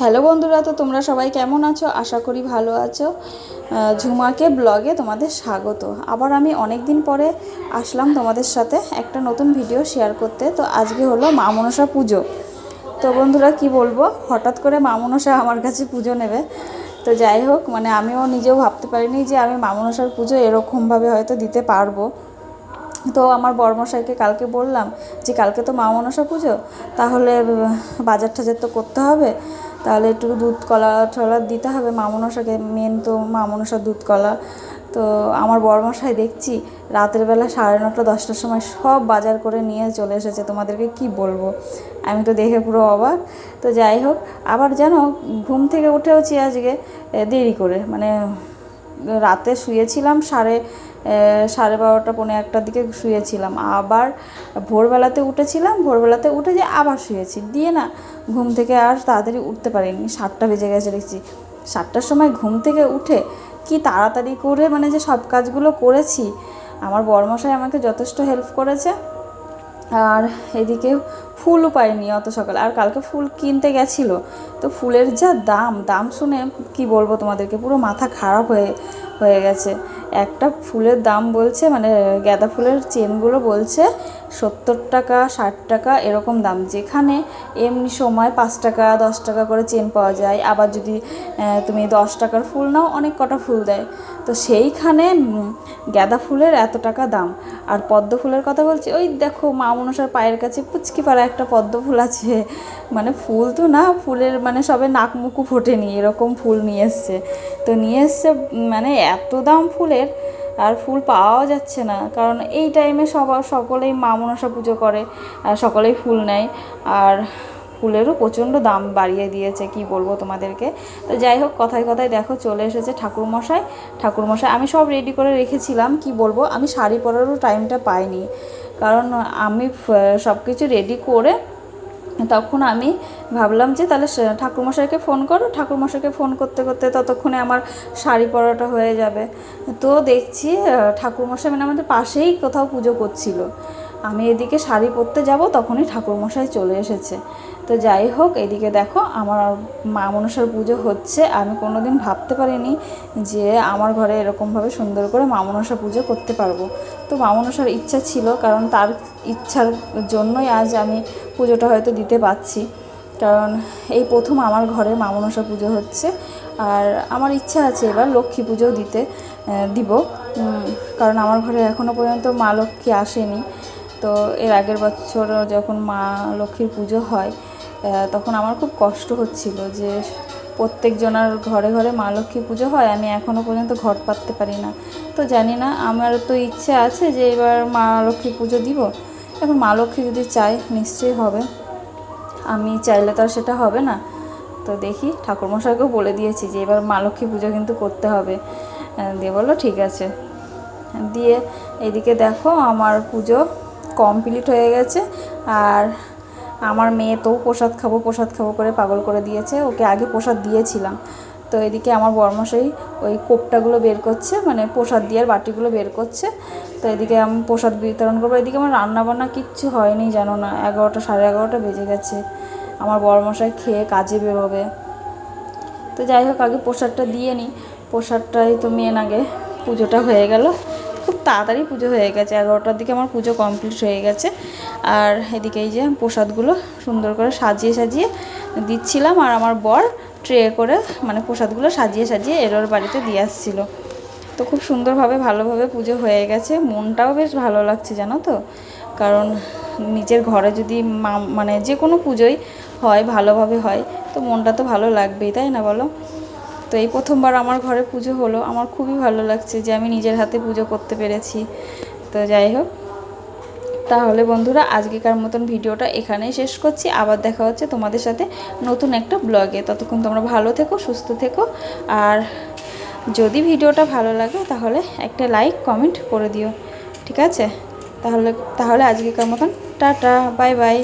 Hello বন্ধুরা, তো তোমরা সবাই কেমন আছো? আশা করি ভালো আছো। ঝুমাকে ব্লগে তোমাদের স্বাগত। আবার আমি অনেক দিন পরে আসলাম তোমাদের সাথে একটা নতুন ভিডিও শেয়ার করতে। তো আজকে হলো মা মনসা পুজো। তো বন্ধুরা, কি বলব? হঠাৎ করে মা মনসা আমার কাছে পুজো নেবে। তো যাই হোক মানে আমিও নিজেও ভাবতে পারিনি যে আমি মা মনসার পুজো এরকমভাবে হয়তো দিতে পারব। তো আমার বর্মশাইকে কালকে বললাম যে, কালকে তো মা মনসা পুজো, তাহলে বাজার টাজার তো করতে হবে। তাহলে একটু দুধ, কলা, টলা দিতে হবে মা মনসাকে মেন তো মা মনসা দুধ, কলা। তো আমার বর্মশাই দেখছি, রাতের বেলা সাড়ে নটা, দশটার সময় সব বাজার করে নিয়ে চলে এসেছে। তোমাদেরকে কি বলব? আমি তো দেখে পুরো অবাক। তো যাই হোক, আবার যেন ঘুম থেকে উঠেওছি আজকে দেরি করে মানে রাতে শুয়েছিলাম, সাড়ে সাড়ে বারোটা, পৌনে একটার দিকে শুয়েছিলাম। আবার ভোরবেলাতে উঠেছিলাম, ভোরবেলাতে উঠে যে আবার শুয়েছি। দিয়ে না ঘুম থেকে আর তাড়াতাড়ি উঠতে পারিনি, সাতটা বেজে গেছে দেখছি। সাতটার সময় ঘুম থেকে উঠে কি তাড়াতাড়ি করে মানে যে সব কাজগুলো করেছি, আমার বড়মশাই আমাকে যথেষ্ট হেল্প করেছে। আর এদিকে ফুলও পাইনি অত সকালে। আর কালকে ফুল কিনতে গেছিল। তো ফুলের যা দাম দাম শুনে কি বলব তোমাদেরকে, পুরো মাথা খারাপ হয়ে হয়ে গেছে। একটা ফুলের দাম বলছে মানে গাঁদা ফুলের চেনগুলো বলছে, সত্তর টাকা, ষাট টাকা, এরকম দাম। যেখানে এমনি সময় পাঁচ টাকা, দশ টাকা করে চেন পাওয়া যায়। আবার যদি তুমি দশ টাকার ফুল নাও, অনেক কটা ফুল দেয়। তো সেইখানে গাঁদা ফুলের এত টাকা দাম। আর পদ্ম ফুলের কথা বলছি, ওই দেখো মা মনসার পায়ের কাছে পুচকি পাড়া একটা পদ্ম ফুল আছে। মানে ফুল তো না, ফুলের মানে সবে নাক মুকু ফোটেনি, এরকম ফুল নিয়ে এসছে। তো নিয়ে এসছে মানে এত দাম ফুলের, আর ফুল পাওয়াও যাচ্ছে না। কারণ এই টাইমে সবার সকলেই মা মনসা পুজো করে, আর সকলেই ফুল নেয়। আর ফুলেরও প্রচণ্ড দাম বাড়িয়ে দিয়েছে, কি বলব তোমাদেরকে? তো যাই হোক, কথায় কথায় দেখো, চলে এসেছে ঠাকুরমশাই। ঠাকুরমশাই, আমি সব রেডি করে রেখেছিলাম, কি বলব? আমি শাড়ি পরারও টাইমটা পাইনি। কারণ আমি সব কিছু রেডি করে তখন আমি ভাবলাম যে তাহলে ঠাকুরমশাইকে ফোন করো। ঠাকুরমশাইকে ফোন করতে করতে ততক্ষণে আমার শাড়ি পরাটা হয়ে যাবে। তো দেখছি ঠাকুরমশাই মানে আমাদের পাশেই কোথাও পুজো করছিল। আমি এদিকে শাড়ি পরতে যাব, তখনই ঠাকুরমশাই চলে এসেছে। তো যাই হোক, এদিকে দেখো আমার মা মনসার পুজো হচ্ছে। আমি কোনো দিন ভাবতে পারিনি যে আমার ঘরে এরকমভাবে সুন্দর করে মা মনসা পুজো করতে পারব। তো মা মনসার ইচ্ছা ছিল, কারণ তার ইচ্ছার জন্যই আজ আমি পুজোটা হয়তো দিতে পারছি। কারণ এই প্রথম আমার ঘরে মা মনসা পুজো হচ্ছে। আর আমার ইচ্ছা আছে এবার লক্ষ্মী পুজো দিতে দিব। কারণ আমার ঘরে এখনও পর্যন্ত মা লক্ষ্মী আসেনি। তো এর আগের বছর যখন মা লক্ষ্মীর পুজো হয় তখন আমার খুব কষ্ট হচ্ছিল যে প্রত্যেকজনের ঘরে ঘরে মা লক্ষ্মী পুজো হয়, আমি এখনও পর্যন্ত ঘর পাততে পারি না। তো জানি না, আমার তো ইচ্ছে আছে যে এবার মা লক্ষ্মী পুজো দিব। এখন মা লক্ষ্মী যদি চায়, নিশ্চয়ই হবে। আমি চাইলে তো আর সেটা হবে না। তো দেখি, ঠাকুরমশাইকেও বলে দিয়েছি যে এবার মা লক্ষ্মী পুজো কিন্তু করতে হবে। দিয়ে বলল, ঠিক আছে। দিয়ে এদিকে দেখো, আমার পুজো কমপ্লিট হয়ে গেছে। আর আমার মেয়ে তো প্রসাদ খাব প্রসাদ খাব করে পাগল করে দিয়েছে। ওকে আগে প্রসাদ দিয়েছিলাম। তো এদিকে আমার বর্মশাই ওই কোপটাগুলো বের করছে মানে প্রসাদ দেওয়ার বাটিগুলো বের করছে। তো এদিকে আমি প্রসাদ বিতরণ করব। এদিকে আমার রান্না বান্না কিচ্ছু হয়নি জানো না। এগারোটা, সাড়ে এগারোটা বেজে গেছে। আমার বর্মশাই খেয়ে কাজে বেরোবে। তো যাই হোক, আগে প্রসাদটা দিয়ে নিই। প্রসাদটাই তো মেন আগে পুজোটা হয়ে গেল। খুব তাড়াতাড়ি পুজো হয়ে গেছে। এগারোটার দিকে আমার পুজো কমপ্লিট হয়ে গেছে। আর এদিকে এই যে প্রসাদগুলো সুন্দর করে সাজিয়ে সাজিয়ে দিচ্ছিলাম আর আমার বর ট্রে করে মানে প্রসাদগুলো সাজিয়ে সাজিয়ে এরোর বাড়িতে দিয়ে আসছিল। তো খুব সুন্দরভাবে, ভালোভাবে পুজো হয়ে গেছে। মনটাও বেশ ভালো লাগছে, জানো তো? কারণ নিজের ঘরে যদি মা মানে যে কোনো পুজোই হয়, ভালোভাবে হয়, তো মনটা তো ভালো লাগবেই, তাই না বলো? তো এই প্রথমবার আমার ঘরে পুজো হলো, আমার খুবই ভালো লাগছে যে আমি নিজের হাতে পুজো করতে পেরেছি। তো যাই হোক, তাহলে বন্ধুরা আজকেকার মতন ভিডিওটা এখানেই শেষ করছি। আবার দেখা হচ্ছে তোমাদের সাথে নতুন একটা ব্লগে। ততক্ষণ তোমরা ভালো থেকো, সুস্থ থেকো। আর যদি ভিডিওটা ভালো লাগে তাহলে একটা লাইক, কমেন্ট করে দিও। ঠিক আছে? তাহলে তাহলে আজকেকার মতন টাটা, বাই বাই।